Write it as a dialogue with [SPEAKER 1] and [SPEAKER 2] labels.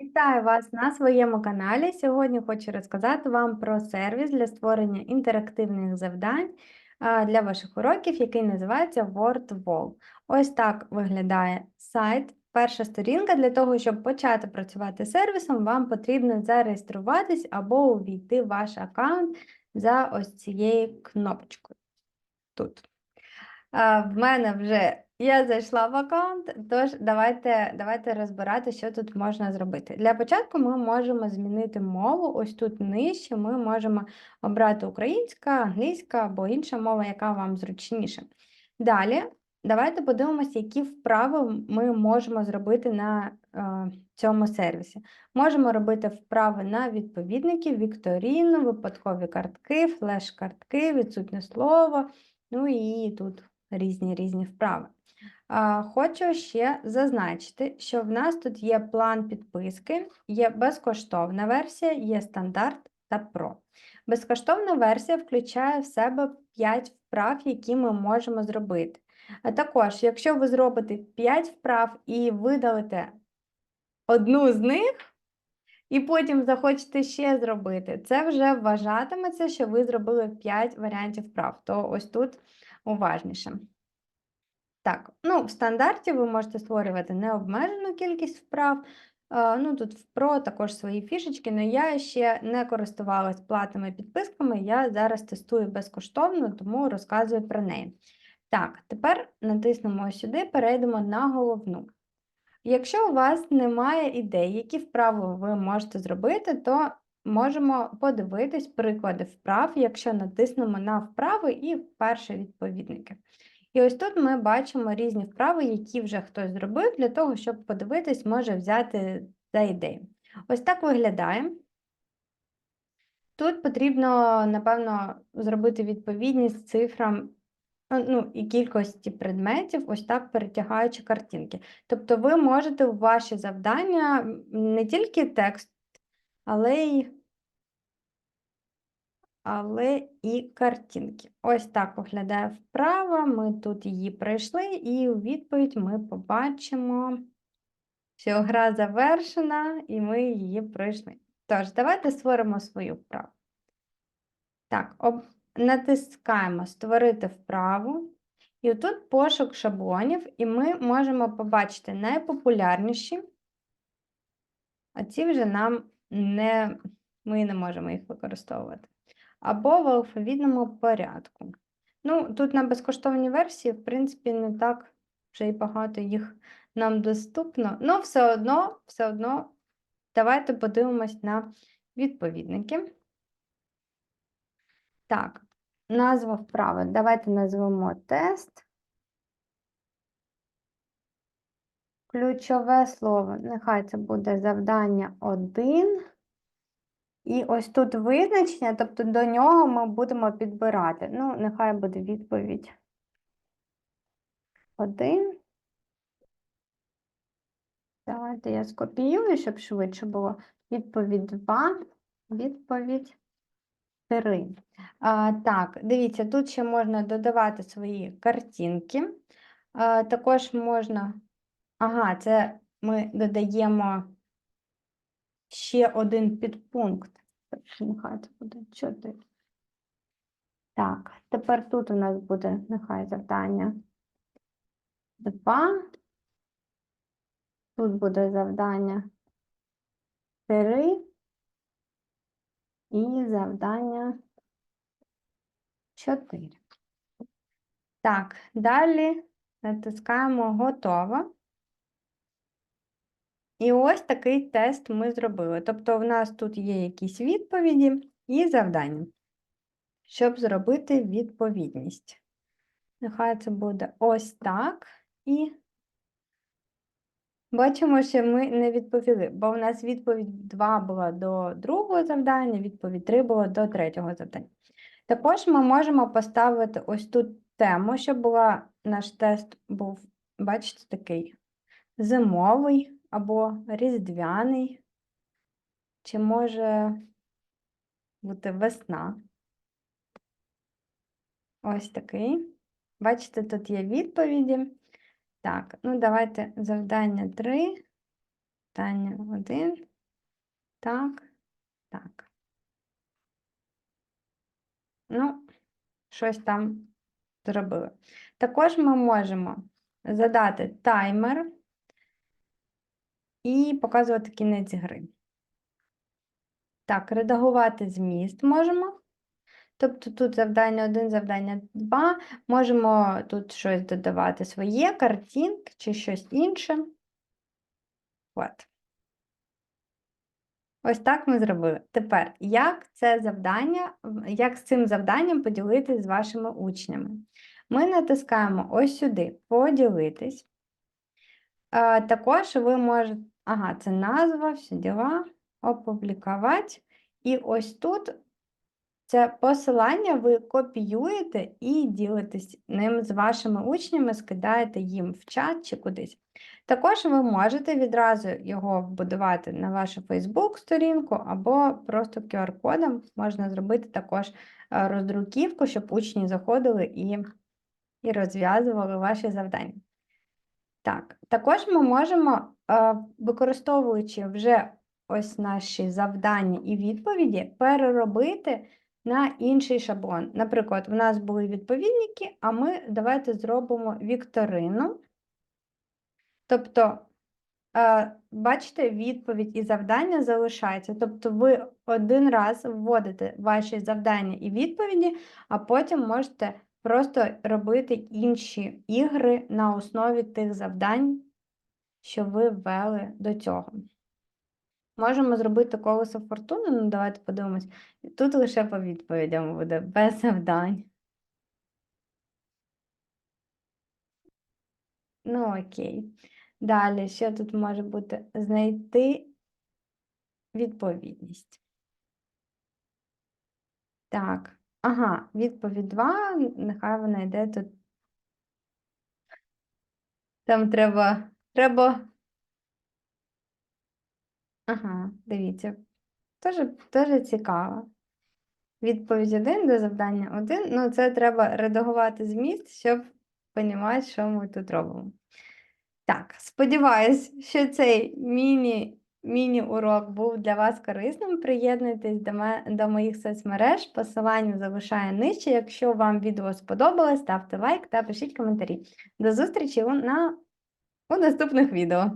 [SPEAKER 1] Вітаю вас на своєму каналі. Сьогодні хочу розказати вам про сервіс для створення інтерактивних завдань для ваших уроків, який називається WordWall. Ось так виглядає сайт. Перша сторінка для того, щоб почати працювати з сервісом, вам потрібно зареєструватись або увійти в ваш аккаунт за ось цією кнопочкою. Тут. В мене вже я зайшла в аккаунт, тож давайте, давайте розбирати, що тут можна зробити. Для початку ми можемо змінити мову. Ось тут нижче ми можемо обрати українська, англійська або інша мова, яка вам зручніше. Далі, давайте подивимося, які вправи ми можемо зробити на е, цьому сервісі. Можемо робити вправи на відповідники, вікторіну, випадкові картки, флеш-картки, відсутнє слово, ну і тут різні різні вправи. Хочу ще зазначити, що в нас тут є план підписки, є безкоштовна версія, є стандарт та про. Безкоштовна версія включає в себе 5 вправ, які ми можемо зробити. А також, якщо ви зробите 5 вправ і видалите одну з них, і потім захочете ще зробити, це вже вважатиметься, що ви зробили 5 варіантів вправ. То ось тут уважніше. Так, ну, в стандарті ви можете створювати необмежену кількість вправ. Е, Ну, тут в Pro також свої фішечки, але я ще не користувалась платними підписками, я зараз тестую безкоштовно, тому розказую про неї. Так, тепер натиснемо сюди, перейдемо на головну. Якщо у вас немає ідей, які вправи ви можете зробити, то можемо подивитись приклади вправ, якщо натиснемо на вправи і перші відповідники. І ось тут ми бачимо різні вправи, які вже хтось зробив, для того, щоб подивитись, може взяти за ідею. Ось так виглядає. Тут потрібно, напевно, зробити відповідність цифрам ну, і кількості предметів, ось так перетягаючи картинки. Тобто ви можете в ваші завдання не тільки текст, але й але і картинки. Ось так виглядає вправа. Ми тут її пройшли, і у відповідь ми побачимо, що гра завершена, і ми її пройшли. Тож, давайте створимо свою вправу. Так, об... натискаємо Створити вправу. І тут пошук шаблонів, і ми можемо побачити найпопулярніші, а ці вже нам не, ми не можемо їх використовувати або в алфавітному порядку. Ну, Тут на безкоштовній версії, в принципі, не так вже і багато їх нам доступно, але все одно, все одно, давайте подивимось на відповідники. Так, назва вправи. Давайте назвемо тест. Ключове слово, нехай це буде завдання 1. І ось тут визначення, тобто до нього ми будемо підбирати. Ну, нехай буде відповідь. Один. Давайте я скопіюю, щоб швидше було. Відповідь 2, відповідь 3. А, Так, дивіться, тут ще можна додавати свої картинки. А, Також можна. Ага, це ми додаємо ще один підпункт. Нехай це буде 4. Так, тепер тут у нас буде нехай завдання 2. Тут буде завдання 3 і завдання 4. Так, далі натискаємо готово. І ось такий тест ми зробили. Тобто, в нас тут є якісь відповіді і завдання, щоб зробити відповідність. Нехай це буде ось так. І бачимо, що ми не відповіли, бо в нас відповідь 2 була до другого завдання, відповідь 3 була до третього завдання. Також ми можемо поставити ось тут тему, щоб була, наш тест був, бачите, такий зимовий або різдвяний, чи може бути весна. Ось такий. Бачите, тут є відповіді. Так, ну давайте завдання 3. Завдання один. Так, так. Ну, щось там зробили. Також ми можемо задати таймер і показувати кінець гри. Так, редагувати зміст можемо. Тобто тут завдання 1, завдання 2. Можемо тут щось додавати своє, картинки чи щось інше. От. Ось так ми зробили. Тепер, як це завдання, як з цим завданням поділитись з вашими учнями? Ми натискаємо ось сюди поділитись. Також ви можете, ага, це назва, всі діла, опублікувати. І ось тут це посилання ви копіюєте і ділитесь ним з вашими учнями, скидаєте їм в чат чи кудись. Також ви можете відразу його вбудувати на вашу Facebook-сторінку або просто QR-кодом можна зробити також е, роздруківку, щоб учні заходили і, і розв'язували ваші завдання. Так, також ми можемо, е, використовуючи вже ось наші завдання і відповіді, переробити на інший шаблон. Наприклад, в нас були відповідники, а ми давайте зробимо вікторину. Тобто, е, бачите, відповідь і завдання залишаються. Тобто, ви один раз вводите ваші завдання і відповіді, а потім можете просто робити інші ігри на основі тих завдань, що ви ввели до цього. Можемо зробити колесо фортуни, ну давайте подивимось. Тут лише по відповідям буде, без завдань. Ну, окей. Далі, що тут може бути? Знайти відповідність. Так, ага, відповідь 2, нехай вона йде тут. Там треба, треба. Ага, дивіться. Теж, теж цікаво. Відповідь 1 до завдання 1. Ну, це треба редагувати зміст, щоб розуміти, що ми тут робимо. Так, сподіваюсь, що цей міні, міні-урок був для вас корисним. Приєднуйтесь до, ме- до моїх соцмереж. Посилання залишаю нижче. Якщо вам відео сподобалось, ставте лайк та пишіть коментарі. До зустрічі у, на, у наступних відео.